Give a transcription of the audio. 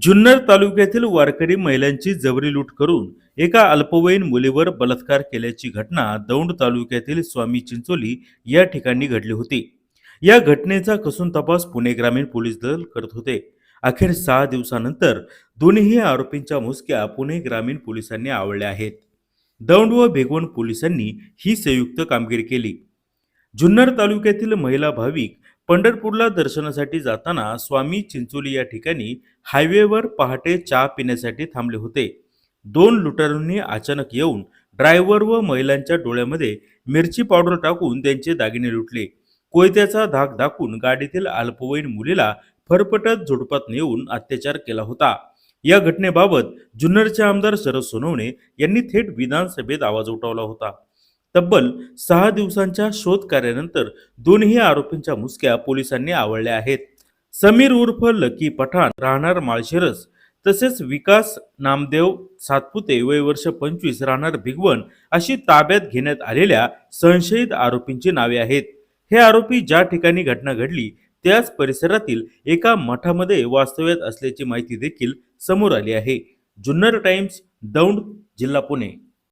जुन्नर तालुक्यातील वारकरी महिलांची जबरी लूट करून एका अल्पवयीन मुलीवर बलात्कार केल्याची घटना दौंड तालुक्यातील स्वामी चिंचोली या ठिकाणी घडली होती. या घटनेचा कसून तपास पुणे ग्रामीण पोलीस दल करत होते. अखेर सहा दिवसानंतर दोन्ही आरोपींच्या मुसक्या पुणे ग्रामीण पोलिसांनी आवळल्या आहेत. दौंड व भेगवण पोलिसांनी ही संयुक्त कामगिरी केली. जुन्नर तालुक्यातील महिला भाविक पंढरपूरला दर्शनासाठी जाताना स्वामी चिंचोली या ठिकाणी हायवेवर पहाटे चहा पिण्यासाठी थांबले होते. दोन लुटारूंनी अचानक येऊन ड्रायव्हर व महिलांच्या डोळ्यामध्ये मिरची पावडर टाकून त्यांचे दागिने लुटले. कोयत्याचा धाक दाखवून गाडीतील अल्पवयीन मुलीला फरफटत झोडपात नेऊन अत्याचार केला होता. या घटनेबाबत जुन्नरचे आमदार शरद सोनवणे यांनी थेट विधानसभेत आवाज उठवला होता. तब्बल सहा दिवसांच्या शोध कार्यानंतर दोन्ही आरोपींच्या मुसक्या पोलिसांनी आवळल्या आहेत. समीर उर्फ लकी पठाण राहणार माळशिरस तसेच विकास नामदेव सातपुते वय वर्ष पंचवीस राहणार भिगवण अशी ताब्यात घेण्यात आलेल्या संशयित आरोपींची नावे आहेत. हे आरोपी ज्या ठिकाणी घटना घडली त्याच परिसरातील एका मठामध्ये वास्तव्यात असल्याची माहिती देखील समोर आली आहे. जुन्नर टाइम्स दौंड जिल्हा पुणे.